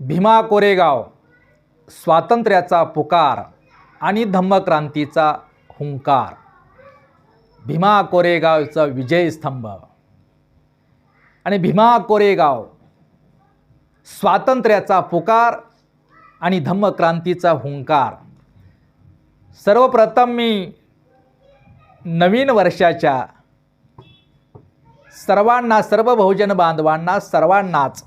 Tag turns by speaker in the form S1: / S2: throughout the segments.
S1: भीमा कोरेगाव स्वातंत्र्याचा पुकार आणि धम्मक्रांतीचा हुंकार. भीमा कोरेगावचा विजयस्तंभ आणि भीमा कोरेगाव स्वातंत्र्याचा पुकार आणि धम्मक्रांतीचा हुंकार. सर्वप्रथम मी नवीन वर्षाच्या सर्वांना सर्व बहुजन बांधवांना सर्वांनाच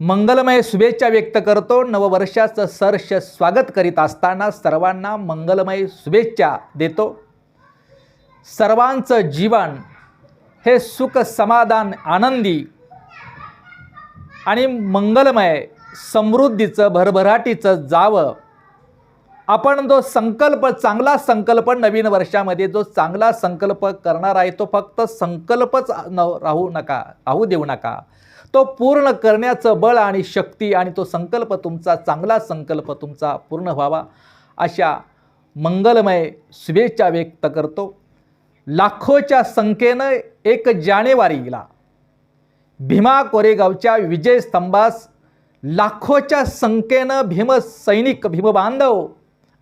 S1: मंगलमय शुभेच्छा व्यक्त करतो. नववर्षाचं सर्ष स्वागत करीत असताना सर्वांना मंगलमय शुभेच्छा देतो. सर्वांचं जीवन हे सुख समाधान आनंदी आणि मंगलमय समृद्धीचं भरभराटीचं जावं. आपण जो संकल्प चांगला संकल्प नवीन वर्षामध्ये जो चांगला संकल्प करणार आहे तो फक्त संकल्पच न राहू नका राहू देऊ नका. तो पूर्ण करण्याचं बळ आणि शक्ती आणि तो संकल्प तुमचा चांगला संकल्प तुमचा पूर्ण व्हावा अशा मंगलमय शुभेच्छा व्यक्त करतो. लाखोच्या संख्येनं एक जानेवारीला भीमा कोरेगावच्या विजयस्तंभास लाखोच्या संख्येनं भीमसैनिक भीमबांधव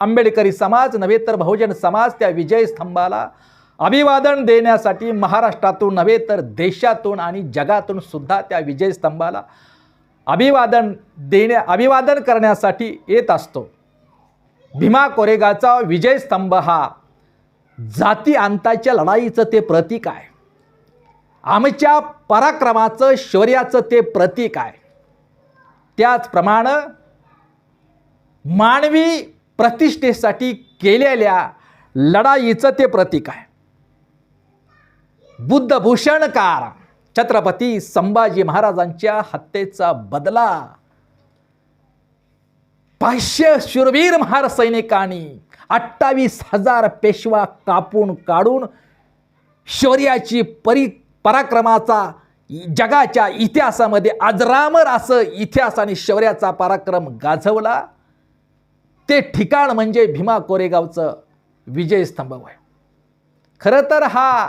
S1: आंबेडकरी समाज नव्हे तर बहुजन समाज त्या विजयस्तंभाला अभिवादन देण्यासाठी महाराष्ट्रातून नव्हे तर देशातून आणि जगातून सुद्धा त्या विजयस्तंभाला अभिवादन देण्या अभिवादन करण्यासाठी येत असतो. भीमा कोरेगावचा विजयस्तंभ हा जाती अंताच्या लढाईचं ते प्रतीक आहे. आमच्या पराक्रमाचं शौर्याचं ते प्रतीक आहे. त्याचप्रमाणे मानवी प्रतिष्ठेसाठी केलेल्या लढाईचं ते प्रतीक आहे. बुद्धभूषणकार छत्रपती संभाजी महाराजांच्या हत्येचा बदला. पाचशे शूरवीर महार सैनिकांनी अठ्ठावीस हजार पेशवा कापून काढून शौर्याची परी पराक्रमाचा जगाच्या इतिहासामध्ये अजरामर असं इतिहास आणि शौर्याचा पराक्रम गाजवला. ते ठिकाण म्हणजे भीमा कोरेगावचं विजयस्तंभ आहे खरं तर हा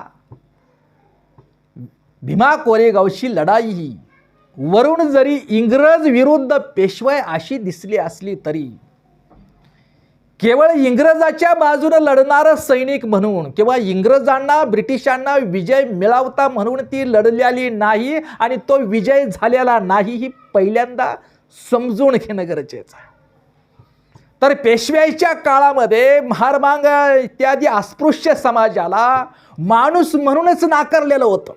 S1: भीमा कोरेगावशी लढाई ही वरून जरी इंग्रज विरुद्ध पेशवाय अशी दिसली असली तरी. केवळ इंग्रजाच्या बाजूने लढणारं सैनिक म्हणून किंवा इंग्रजांना ब्रिटिशांना विजय मिळवता म्हणून ती लढलेली नाही आणि तो विजय झालेला नाही ही पहिल्यांदा समजून घेणं गरजेचं आहे. तर पेशव्याच्या काळामध्ये महारमांग इत्यादी अस्पृश्य समाजाला माणूस म्हणूनच नाकारलेलं होतं.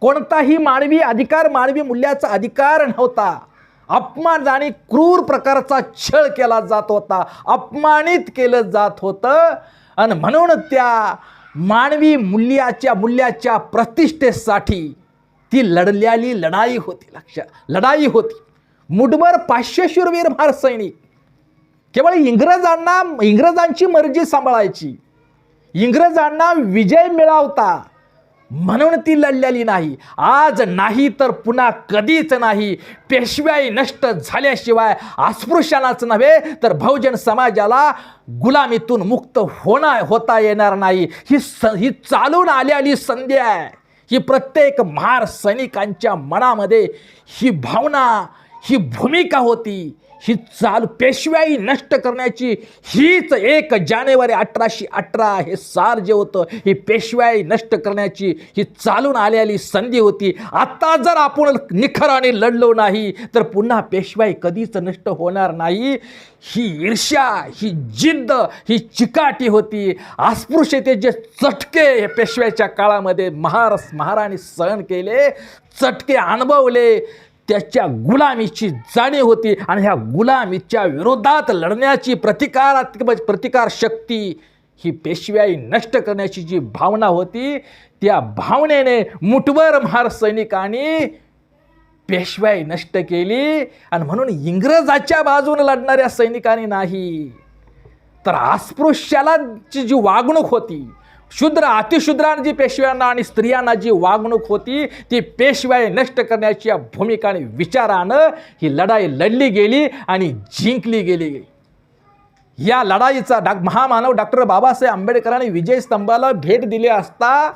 S1: कोणताही मानवी अधिकार मानवी मूल्याचा अधिकार नव्हता. अपमान आणि क्रूर प्रकारचा छळ केला जात होता. अपमानित केलं जात होतं. आणि म्हणून त्या मानवी मूल्याच्या मूल्याच्या प्रतिष्ठेसाठी ती लढलेली लढाई होती लक्ष लढाई होती. मुठभर पाचशे शूरवीर महार सैनिक. केवळ इंग्रजांना इंग्रजांची मर्जी सांभाळायची. इंग्रजांना विजय मिळवता. म्हणून ती लढलेली नाही. आज नाही तर पुन्हा कधीच नाही. पेशव्याई नष्ट झाल्याशिवाय अस्पृश्यालाच नव्हे तर बहुजन समाजाला गुलामीतून मुक्त होणार होता येणार नाही. ही स ही चालून आलेली संधी आहे. ही प्रत्येक महार सैनिकांच्या मनामध्ये ही भावना ही भूमिका होती. ही चाल पेशव्याई नष्ट करण्याची हीच एक जानेवारी अठराशे अठरा हे सार जे होतं ही पेशव्याई नष्ट करण्याची ही चालून आलेली संधी होती. आत्ता जर आपण निखराने लढलो नाही तर पुन्हा पेशवाई कधीच नष्ट होणार नाही. ही ईर्ष्या ही जिद्द ही चिकाटी होती. अस्पृश्यतेचे चटके हे पेशव्याच्या काळामध्ये महार महाराणी सहन केले चटके अनुभवले त्याच्या गुलामीची जाणीव होती आणि ह्या गुलामीच्या विरोधात लढण्याची प्रतिकारात्मक प्रतिकार शक्ती ही पेशव्याई नष्ट करण्याची जी भावना होती त्या भावनेने मुठभर महार सैनिकांनी पेशवाई नष्ट केली आणि म्हणून इंग्रजाच्या बाजूने लढणाऱ्या सैनिकांनी नाही. तर अस्पृश्यालाची जी वागणूक होती शूद्र अतिशूद्रांना जी पेशव्यांना आणि स्त्रियांना जी वागणूक होती ती पेशव्या नष्ट करण्याची या भूमिका आणि विचारानं ही लढाई लढली गेली आणि जिंकली गेली या लढाईचा डॉ महामानव डॉक्टर बाबासाहेब आंबेडकरांनी विजयस्तंभाला भेट दिली असता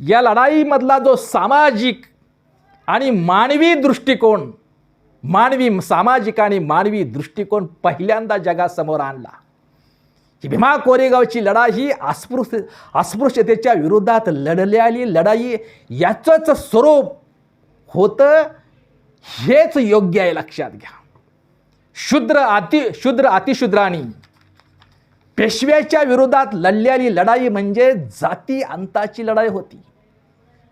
S1: या लढाईमधला जो सामाजिक आणि मानवी दृष्टिकोन मानवी सामाजिक आणि मानवी दृष्टिकोन पहिल्यांदा जगासमोर आणला. ही भीमा कोरेगावची लढाई ही अस्पृश्य अस्पृश्यतेच्या विरोधात लढलेली लढाई याचंच स्वरूप होतं. हेच योग्य आहे लक्षात घ्या. शूद्र अति शूद्र अतिशूद्राणी पेशव्याच्या विरोधात लढलेली लढाई म्हणजे जाती अंताची लढाई होती.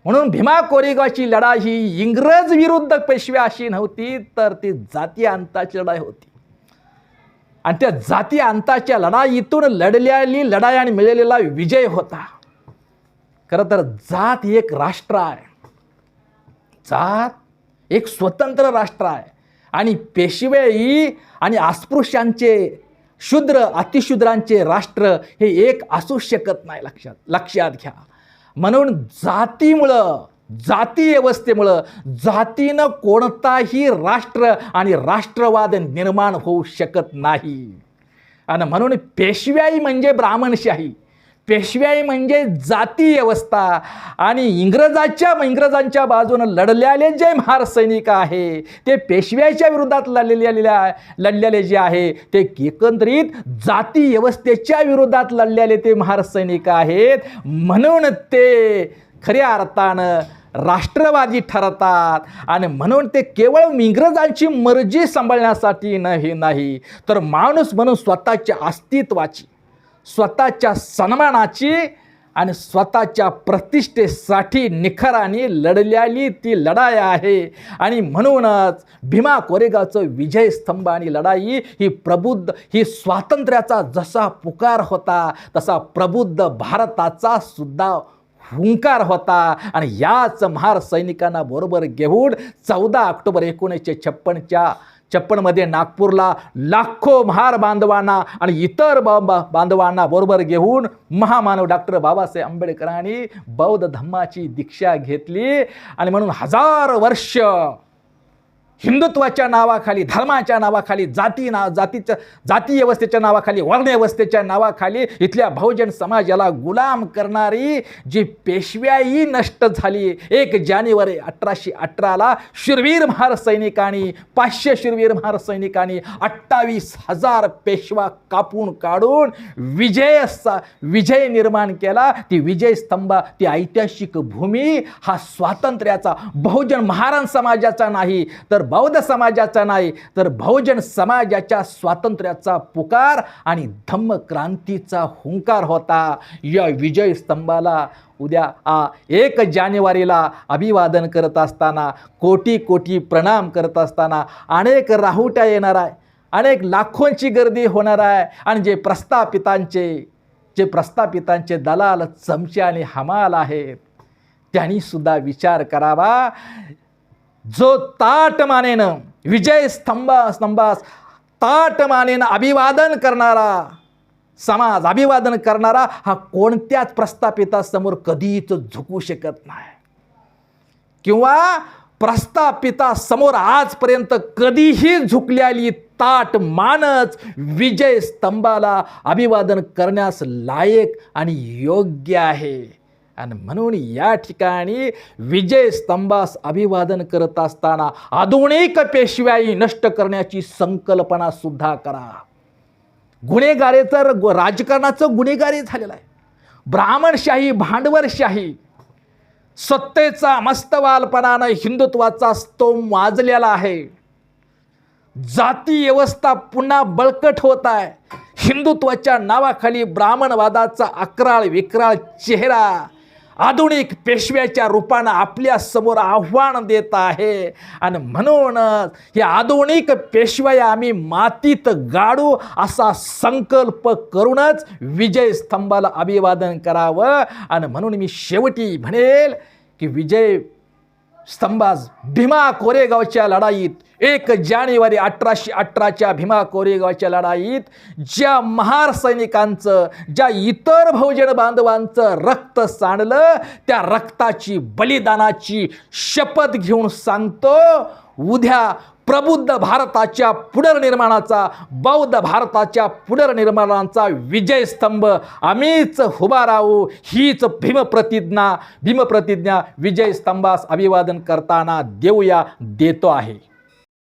S1: म्हणून भीमा कोरेगावची लढाई ही इंग्रज विरुद्ध पेशव्या अशी नव्हती तर ती जाती अंताची लढाई होती. आणि त्या जाती अंताच्या लढाईतून लढलेली लढाई आणि मिळालेला विजय होता. खरं तर जात ही एक राष्ट्र आहे. जात एक स्वतंत्र राष्ट्र आहे. आणि पेशवेई आणि अस्पृश्यांचे शूद्र अतिशूद्रांचे राष्ट्र हे एक असू शकत नाही लक्षात लक्षात घ्या. म्हणून जातीमुळं जाती व्यवस्थेमुळं जातीनं कोणताही राष्ट्र आणि राष्ट्रवाद निर्माण होऊ शकत नाही. आणि म्हणून पेशव्याई म्हणजे ब्राह्मणशाही पेशव्याई म्हणजे जाती व्यवस्था आणि इंग्रजाच्या इंग्रजांच्या बाजूनं लढलेले जे महार सैनिक आहे ते पेशव्याच्या विरोधात लढलेले लढलेले जे आहे ते एकंदरीत जाती व्यवस्थेच्या विरोधात लढलेले ते महार सैनिक आहेत. म्हणून ते खऱ्या अर्थानं राष्ट्रवादी ठरतात. आणि म्हणून ते केवळ इंग्रजांची मर्जी सांभाळण्यासाठी नाही नाही. तर माणूस म्हणून स्वतःच्या अस्तित्वाची स्वतःच्या सन्मानाची आणि स्वतःच्या प्रतिष्ठेसाठी निखराने लढलेली ती लढाई आहे. आणि म्हणूनच भीमा कोरेगावचं विजयस्तंभ आणि लढाई ही प्रबुद्ध ही स्वातंत्र्याचा जसा पुकार होता तसा प्रबुद्ध भारताचा सुद्धा हुंकार होता. आणि याच महार सैनिकांना बरोबर घेऊन चौदा ऑक्टोबर एकोणीसशे छप्पनच्या छप्पनमध्ये नागपूरला लाखो महार बांधवांना आणि इतर बा बांधवांना बरोबर घेऊन महामानव डॉक्टर बाबासाहेब आंबेडकरांनी बौद्ध धम्माची दीक्षा घेतली. आणि म्हणून हजार वर्ष हिंदुत्वाच्या नावाखाली धर्माच्या नावाखाली जाती ना जातीच्या जाती व्यवस्थेच्या नावाखाली वर्ण व्यवस्थेच्या नावाखाली इथल्या बहुजन समाजाला गुलाम करणारी जी पेशव्याही नष्ट झाली एक जानेवारी अठराशे अठराला शूरवीर महार सैनिकांनी पाचशे शूरवीर महार सैनिकांनी अठ्ठावीस हजार पेशवा कापून काढून विजय विजय निर्माण केला. ती विजय स्तंभ ती ऐतिहासिक भूमी हा स्वातंत्र्याचा बहुजन महाराण समाजाचा नाही तर बौद्ध समाजाचा नाही तर बहुजन समाजाच्या स्वातंत्र्याचा पुकार आणि धम्म क्रांतीचा हुंकार होता. या विजय स्तंभाला उद्या आ एक जानेवारीला अभिवादन करत असताना कोटी कोटी प्रणाम करत असताना अनेक राहुट्या येणार आहे अनेक लाखोंची गर्दी होणार आहे आणि जे प्रस्थापितांचे जे प्रस्थापितांचे दलाल चमचे आणि हमाल आहेत त्यांनीसुद्धा विचार करावा. जो ताट मानेनं विजय स्तंभ स्तंभास ताट मानेनं अभिवादन करणारा समाज अभिवादन करणारा हा कोणत्याच प्रस्थापितासमोर कधीच झुकू शकत नाही. किंवा प्रस्थापितासमोर आजपर्यंत कधीही झुकलेली ताट मानच विजय स्तंभाला अभिवादन करण्यास लायक आणि योग्य आहे. आणि म्हणून या ठिकाणी विजय स्तंभास अभिवादन करत असताना आधुनिक पेशव्याई नष्ट करण्याची संकल्पना सुद्धा करा गुन्हेगारी तर राजकारणाचं गुन्हेगारी झालेलं आहे ब्राह्मणशाही भांडवलशाही सत्तेचा मस्तवालपणानं हिंदुत्वाचा स्तोम वाजलेला आहे जाती व्यवस्था पुन्हा बळकट होत आहे हिंदुत्वाच्या नावाखाली ब्राह्मणवादाचा अकराळ विक्राळ चेहरा आधुनिक पेशव्याच्या रूपानं आपल्यासमोर आव्हान देत आहे. आणि म्हणूनच हे आधुनिक पेशव्या आम्ही मातीत गाडू असा संकल्प करूनच विजय स्तंभाला अभिवादन करावं. आणि म्हणून मी शेवटी म्हणेल की विजय स्तंभास भीमा कोरेगावच्या लढाईत एक जानेवारी अठराशे अठराच्या भीमा कोरेगावच्या लढाईत ज्या महार सैनिकांचं ज्या इतर बहुजन बांधवांचं रक्त सांडलं त्या रक्ताची बलिदानाची शपथ घेऊन सांगतो उद्या प्रबुद्ध भारताच्या पुनर्निर्माणाचा बौद्ध भारताच्या पुनर्निर्माणाचा विजयस्तंभ आम्हीच उभा राहू हीच भीमप्रतिज्ञा भीमप्रतिज्ञा विजयस्तंभास अभिवादन करताना देऊया देतो आहे.